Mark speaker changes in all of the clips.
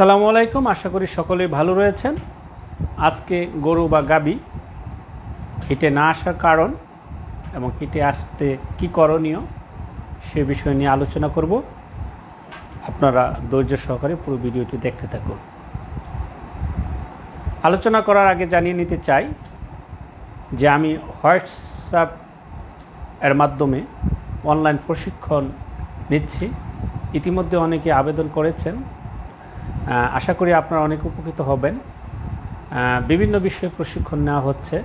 Speaker 1: সালামু আলাইকুম, আশা করি সকলেই ভালো রয়েছেন। আজকে গরু বা গাবি হিটে না আসার কারণ এবং হিটে আসতে কি করণীয় সে বিষয় নিয়ে আলোচনা করব। আপনারা ধৈর্য সহকারে পুরো ভিডিওটি দেখতে থাকুন। আলোচনা করার আগে জানিয়ে নিতে চাই যে আমি হোয়াটসঅ্যাপ এর মাধ্যমে অনলাইন প্রশিক্ষণ নিচ্ছি। ইতিমধ্যে অনেকে আবেদন করেছেন। আশা করি আপনারা অনেক উপকৃত হবেন। বিভিন্ন বিষয়ে প্রশিক্ষণ নেওয়া হচ্ছে।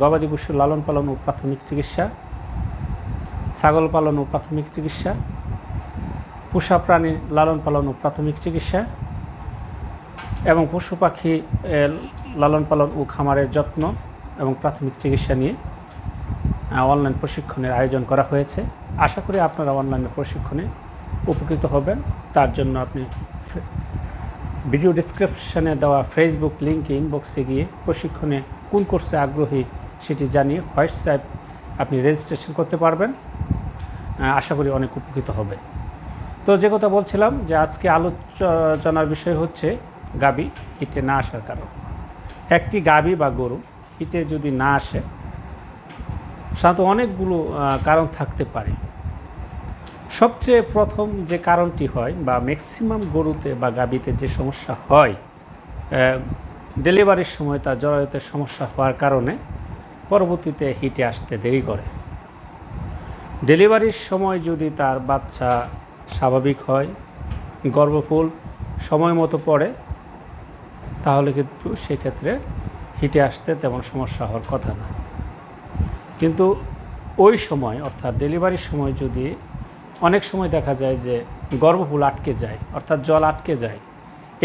Speaker 1: গবাদি পশু লালন পালন ও প্রাথমিক চিকিৎসা, ছাগল পালন ও প্রাথমিক চিকিৎসা, পোষা প্রাণী লালন পালন ও প্রাথমিক চিকিৎসা এবং পশু পাখি লালন পালন ও খামারের যত্ন এবং প্রাথমিক চিকিৎসা নিয়ে অনলাইন প্রশিক্ষণের আয়োজন করা হয়েছে। আশা করি আপনারা অনলাইনে প্রশিক্ষণে উপকৃত হবেন। তার জন্য আপনি ভিডিও ডিসক্রিপশনে দেওয়া ফেসবুক লিঙ্কে ইনবক্সে গিয়ে প্রশিক্ষণে কোন কোর্সে আগ্রহী সেটি জানিয়ে হোয়াটসঅ্যাপ আপনি রেজিস্ট্রেশন করতে পারবেন। আশা করি অনেক উপকৃত হবে। তো যে কথা বলছিলাম যে আজকে আলোচনার বিষয় হচ্ছে গাবি হিটে না আসার কারণ। একটি গাবি বা গরু হিটে যদি না আসে, সাধারণত অনেকগুলো কারণ থাকতে পারে। সবচেয়ে প্রথম যে কারণটি হয় বা ম্যাক্সিমাম গরুতে বা গাবিতে যে সমস্যা হয় ডেলিভারির সময় তার জরায়ুতে সমস্যা হওয়ার কারণে পরবর্তীতে হিটে আসতে দেরি করে। ডেলিভারির সময় যদি তার বাচ্চা স্বাভাবিক হয়, গর্ভফুল সময় মতো পড়ে, তাহলে কিন্তু সেক্ষেত্রে হিটে আসতে তেমন সমস্যা হওয়ার কথা না। কিন্তু ওই সময়, অর্থাৎ ডেলিভারির সময় যদি অনেক সময় দেখা যায় যে গর্ভফুল আটকে যায়, অর্থাৎ জল আটকে যায়।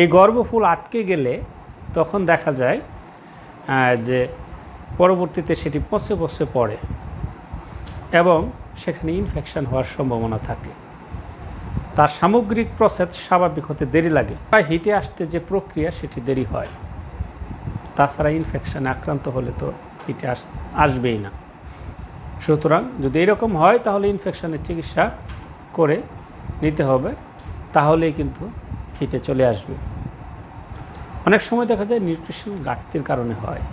Speaker 1: এই গর্ভফুল আটকে গেলে তখন দেখা যায় যে পরবর্তীতে সেটি পচে পচে পড়ে এবং সেখানে ইনফেকশন হওয়ার সম্ভাবনা থাকে। তার সামগ্রিক প্রসেস স্বাভাবিক হতে দেরি লাগে। তাই হিটে আসতে যে প্রক্রিয়া, সেটি দেরি হয়। তাছাড়া ইনফেকশনে আক্রান্ত হলে তো হিটে আস, আসবেই না। সুতরাং যদি এরকম হয়, তাহলে ইনফেকশনের চিকিৎসা করে নিতে হবে, তাহলেই কিন্তু হিটে চলে আসবে। অনেক সময় দেখা যায় নিউট্রিশন ঘাটতির কারণে হয়।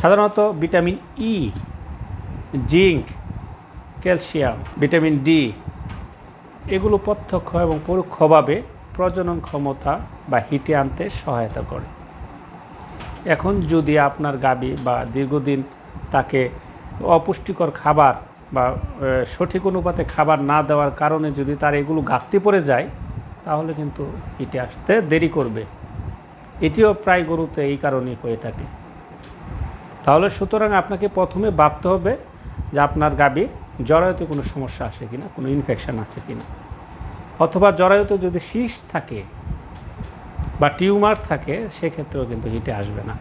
Speaker 1: সাধারণত vitamin E zinc, calcium, vitamin D এগুলো প্রত্যক্ষ এবং পরোক্ষভাবে প্রজনন ক্ষমতা বা হিটে আনতে সহায়তা করে। এখন যদি আপনার গাবি বা দীর্ঘদিন তাকে অপুষ্টিকর খাবার বা সঠিক অনুপাতে খাবার না দেওয়ার কারণে যদি তার এগুলো ঘাটতি পড়ে যায়, তাহলে কিন্তু হিটে আসতে দেরি করবে। এটিও প্রায় গরুতে এই কারণেই হয়ে থাকে। তাহলে সুতরাং আপনাকে প্রথমে ভাবতে হবে যে আপনার গাভীর জরায়ুতে কোনো সমস্যা আসে কিনা, কোনো ইনফেকশন আছে কিনা। অথবা জরায়ুতে যদি শীষ থাকে বা টিউমার থাকে, সেক্ষেত্রেও কিন্তু হিটে আসবে না।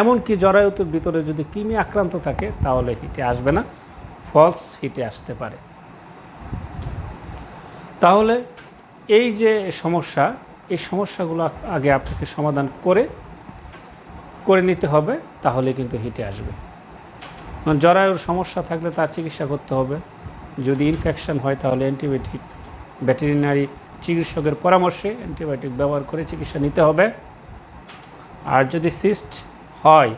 Speaker 1: এমনকি জরায়ুতের ভিতরে যদি কৃমি আক্রান্ত থাকে, তাহলে হিটে আসবে না। ফলস হিটে আসতে পারে। তাহলে এই যে সমস্যা, এই সমস্যাগুলো আগে আপনাকে সমাধান করে করে নিতে হবে, তাহলে কিন্তু হিটে আসবে। জরায়ুর সমস্যা থাকলে তার চিকিৎসা করতে হবে। যদি ইনফেকশন হয়, তাহলে অ্যান্টিবায়োটিক ভেটেরিনারি চিকিৎসকের পরামর্শে অ্যান্টিবায়োটিক ব্যবহার করে চিকিৎসা নিতে হবে। আর যদি সিস্ট হয়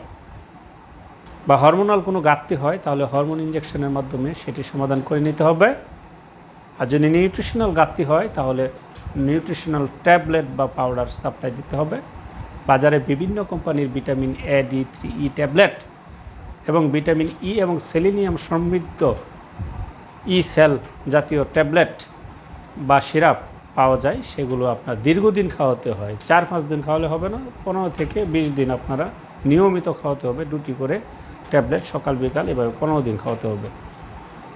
Speaker 1: বা হরমোনাল কোনো ঘাটতি হয়, তাহলে হরমোন ইঞ্জেকশনের মাধ্যমে সেটি সমাধান করে নিতে হবে। আর যদি নিউট্রিশনাল ঘাটতি হয়, তাহলে নিউট্রিশনাল ট্যাবলেট বা পাউডার সাপ্লাই দিতে হবে। বাজারে বিভিন্ন কোম্পানির vitamin A D three E tablet এবং ভিটামিন ই এবং সেলিনিয়াম সমৃদ্ধ ই সেল জাতীয় ট্যাবলেট বা সিরাপ পাওয়া যায়, সেগুলো আপনার দীর্ঘদিন খাওয়াতে হয়। চার পাঁচ দিন খাওয়ালে হবে না, পনেরো থেকে বিশ দিন আপনারা নিয়মিত খাওয়াতে হবে, দুটি করে ট্যাবলেট সকাল, বিকাল, এভাবে পনেরো দিন খাওয়াতে হবে।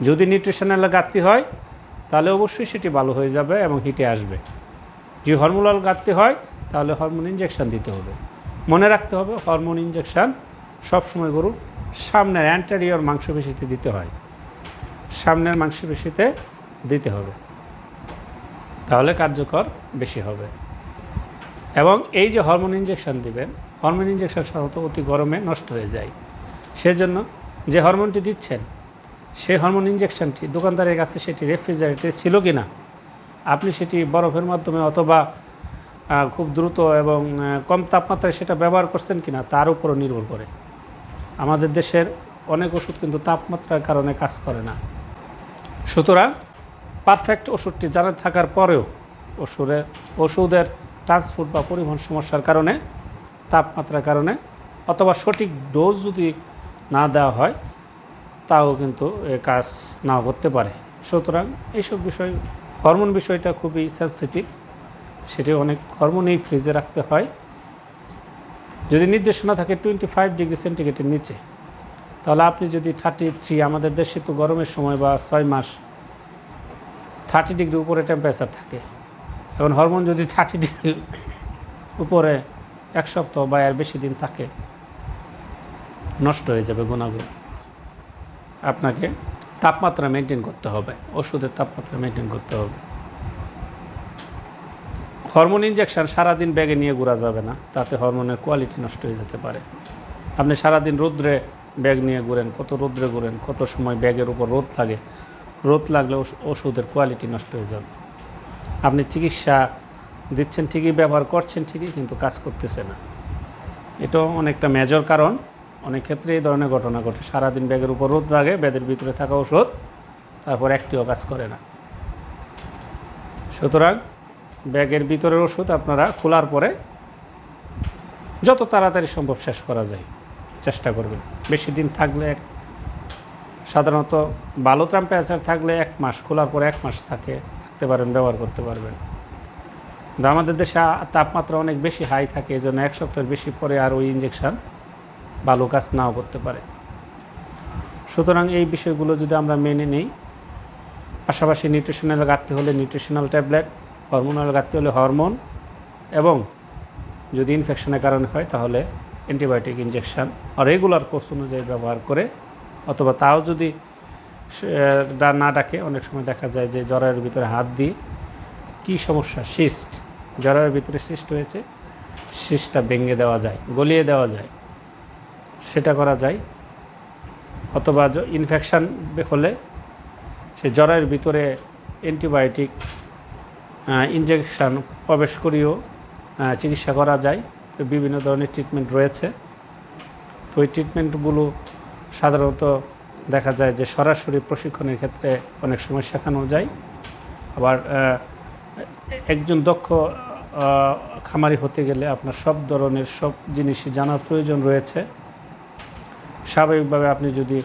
Speaker 1: যদি নিউট্রিশনাল ঘাটতি হয়, তাহলে অবশ্যই সেটি ভালো হয়ে যাবে এবং হিটে আসবে। যদি হরমোনাল ঘাটতি হয়, তাহলে হরমোন ইঞ্জেকশান দিতে হবে। মনে রাখতে হবে, হরমোন ইঞ্জেকশন সবসময় গরুর সামনের অ্যান্টারিয়র মাংসপেশিতে দিতে হয়। সামনের মাংসপেশিতে দিতে হবে। তাহলে কার্যকর বেশি হবে। এবং এই যে হরমোন ইঞ্জেকশন দিবেন, হরমোন ইঞ্জেকশান সাধারণত অতি গরমে নষ্ট হয়ে যায়। সেজন্য যে হরমোনটি দিচ্ছেন, সেই হরমোন ইঞ্জেকশনটি দোকানদারের কাছে সেটি রেফ্রিজারেটরে ছিল কি না আপনি সেটি বরফের মাধ্যমে অথবা খুব দ্রুত এবং কম তাপমাত্রায় সেটা ব্যবহার করছেন কি না তার উপরও নির্ভর করে। আমাদের দেশের অনেক ওষুধ কিন্তু তাপমাত্রার কারণে কাজ করে না। সুতরাং পারফেক্ট ওষুধটি জানা থাকার পরেও ওষুধের ওষুধের ট্রান্সপোর্ট বা পরিবহন সমস্যার কারণে, তাপমাত্রার কারণে অথবা সঠিক ডোজ যদি না দেওয়া হয়, তাও কিন্তু কাজ নাও করতে পারে। সুতরাং এইসব বিষয়, হরমোন বিষয়টা খুবই সেন্সিটিভ সেটি অনেক হরমোনই ফ্রিজে রাখতে হয়। যদি নির্দেশনা থাকে টোয়েন্টি ফাইভ ডিগ্রি সেন্টিগ্রেডের নিচে, তাহলে আপনি যদি থার্টি থ্রি আমাদের দেশে তো গরমের সময় বা ছয় মাস থার্টি ডিগ্রি উপরে টেম্পারেচার থাকে। এখন হরমোন যদি থার্টি ডিগ্রি উপরে এক সপ্তাহ বা এর বেশি দিন থাকে নষ্ট হয়ে যাবে গুণাগুণ। আপনাকে তাপমাত্রা মেনটেন করতে হবে, ওষুধের তাপমাত্রা মেনটেন করতে হবে। হরমোন ইঞ্জেকশন সারাদিন ব্যাগে নিয়ে ঘোরা যাবে না, তাতে হরমোনের কোয়ালিটি নষ্ট হয়ে যেতে পারে। আপনি সারাদিন রোদ্রে ব্যাগ নিয়ে ঘুরেন, কত রোদ্রে ঘুরেন, কত সময় ব্যাগের উপর রোদ লাগে, রোদ লাগলে ওষুধের কোয়ালিটি নষ্ট হয়ে যাবে। আপনি চিকিৎসা দিচ্ছেন ঠিকই, ব্যবহার করছেন ঠিকই, কিন্তু কাজ করতেছে না। এটাও অনেকটা মেজর কারণ। অনেক ক্ষেত্রে এই ধরনের ঘটনা ঘটে। সারাদিন ব্যাগের উপর রোদ লাগে ব্যাগের ভিতরে থাকা ওষুধ, তারপর একটিও কাজ করে না। সুতরাং ব্যাগের ভিতরের ওষুধ আপনারা খোলার পরে যত তাড়াতাড়ি সম্ভব শেষ করা যায়, চেষ্টা করবেন। বেশি দিন থাকলে এক সাধারণত ভালো টেম্পারেচার থাকলে এক মাস, খোলার পরে এক মাস থাকে, থাকতে পারেন, ব্যবহার করতে পারবেন। আমাদের দেশে তাপমাত্রা অনেক বেশি হাই থাকে এই জন্য এক সপ্তাহের বেশি পরে আর ওই ইঞ্জেকশন ভালো কাজ নাও করতে পারে। সুতরাং এই বিষয়গুলো যদি আমরা মেনে নিই, পাশাপাশি নিউট্রিশনাল ঘাটতি হলে নিউট্রিশনাল ট্যাবলেট হরমোনাল ঘাটতি হলে হরমোন এবং যদি ইনফেকশনের কারণে হয় তাহলে অ্যান্টিবায়োটিক ইঞ্জেকশন রেগুলার কোর্স অনুযায়ী ব্যবহার করে অথবা তাও যদি না ডাকে, অনেক সময় দেখা যায় যে জ্বরের ভিতরে হাত দিয়ে কী সমস্যা? সিস্ট জ্বরের ভিতরে সিস্ট হয়েছে সিস্টটা ভেঙে দেওয়া যায়, গলিয়ে দেওয়া যায়। সেটা করা যায়। অথবা ইনফেকশান হলে সে জ্বরের ভিতরে অ্যান্টিবায়োটিক ইঞ্জেকশান প্রবেশ করিয়েও চিকিৎসা করা যায়। তো বিভিন্ন ধরনের ট্রিটমেন্ট রয়েছে। তো ওই ট্রিটমেন্টগুলো সাধারণত দেখা যায় যে সরাসরি প্রশিক্ষণের ক্ষেত্রে অনেক সময় শেখানো যায়। আবার একজন দক্ষ খামারি হতে গেলে আপনার সব ধরনের সব জিনিসই জানার প্রয়োজন রয়েছে। স্বাভাবিকভাবে আপনি যদি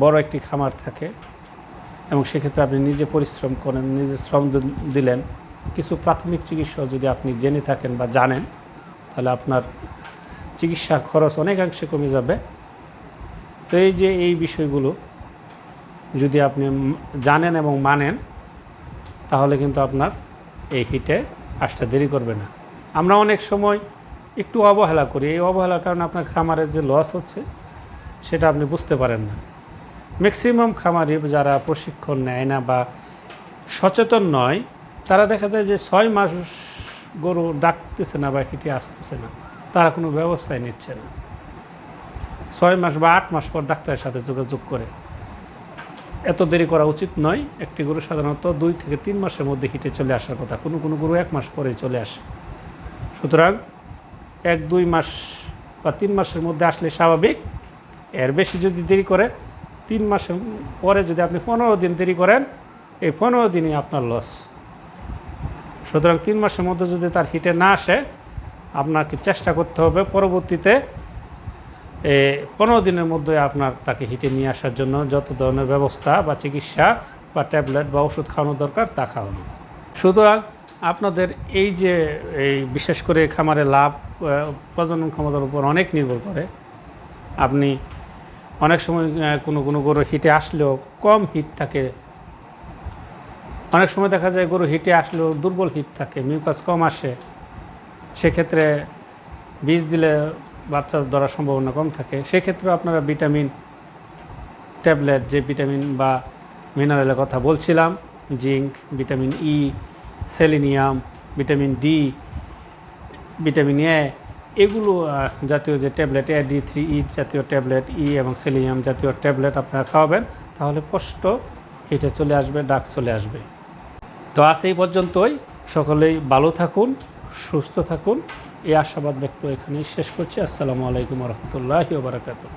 Speaker 1: বড় একটি খামার থাকে এবং সেক্ষেত্রে আপনি নিজে পরিশ্রম করেন, নিজে শ্রম দিলেন, কিছু প্রাথমিক চিকিৎসা যদি আপনি জেনে থাকেন বা জানেন, তাহলে আপনার চিকিৎসা খরচ অনেকাংশে কমে যাবে। তো এই যে, এই বিষয়গুলো যদি আপনি জানেন এবং মানেন, তাহলে কিন্তু আপনার এই হিটে আসতে দেরি করবে না। আমরা অনেক সময় একটু অবহেলা করি। এই অবহেলার কারণে আপনার খামারের যে লস হচ্ছে সেটা আপনি বুঝতে পারেন না। ম্যাক্সিমাম খামারি যারা প্রশিক্ষণ নেয় না বা সচেতন নয়, তারা দেখা যায় যে ছয় মাস গরু ডাকতেছে না বা হিটে আসতেছে না, তারা কোনো ব্যবস্থাই নিচ্ছে না। ছয় মাস বা আট মাস পর ডাক্তারের সাথে যোগাযোগ করে। এত দেরি করা উচিত নয়, একটি গরু সাধারণত দুই থেকে তিন মাসের মধ্যে হিটে চলে আসার কথা, কোনো কোনো গরু এক মাস পরেই চলে আসে। সুতরাং এক দুই মাস বা তিন মাসের মধ্যে আসলে স্বাভাবিক। এর বেশি যদি দেরি করে, তিন মাসের পরে যদি আপনি পনেরো দিন দেরি করেন, এই পনেরো দিনই আপনার লস সুতরাং তিন মাসের মধ্যে যদি তার হিটে না আসে, আপনাকে চেষ্টা করতে হবে পরবর্তীতে পনেরো দিনের মধ্যে আপনার তাকে হিটে নিয়ে আসার জন্য যত ধরনের ব্যবস্থা বা চিকিৎসা বা ট্যাবলেট বা ওষুধ খাওয়ানো দরকার, তা খাওয়ানো। সুতরাং আপনাদের এই যে, এই বিশেষ করে খামারে লাভ প্রজনন ক্ষমতার উপর অনেক নির্ভর করে। আপনি অনেক সময় কোনো কোনো গরু হিটে আসলেও কম হিট থাকে। অনেক সময় দেখা যায় গরু হিটে আসলেও দুর্বল হিট থাকে, মিউকাস কম আসে। সেক্ষেত্রে বীজ দিলে বাচ্চা ধরার সম্ভাবনা কম থাকে। সেক্ষেত্রেও আপনারা ভিটামিন ট্যাবলেট, যে ভিটামিন বা মিনারেলের কথা বলছিলাম, zinc, vitamin E, selenium, vitamin D, vitamin A এগুলো জাতীয় যে ট্যাবলেট ডি থ্রি ই জাতীয় ট্যাবলেট ই এবং সেলিয়াম জাতীয় ট্যাবলেট আপনারা খাওয়াবেন, তাহলে কষ্ট হেঁটে চলে আসবে ডাক চলে আসবে। তো আজ এই পর্যন্তই, সকলেই ভালো থাকুন, সুস্থ থাকুন, এই আশাবাদ ব্যক্ত এখানেই শেষ করছি। আসসালামু আলাইকুম রহমতুল্লাহি ওবরাকাতুহ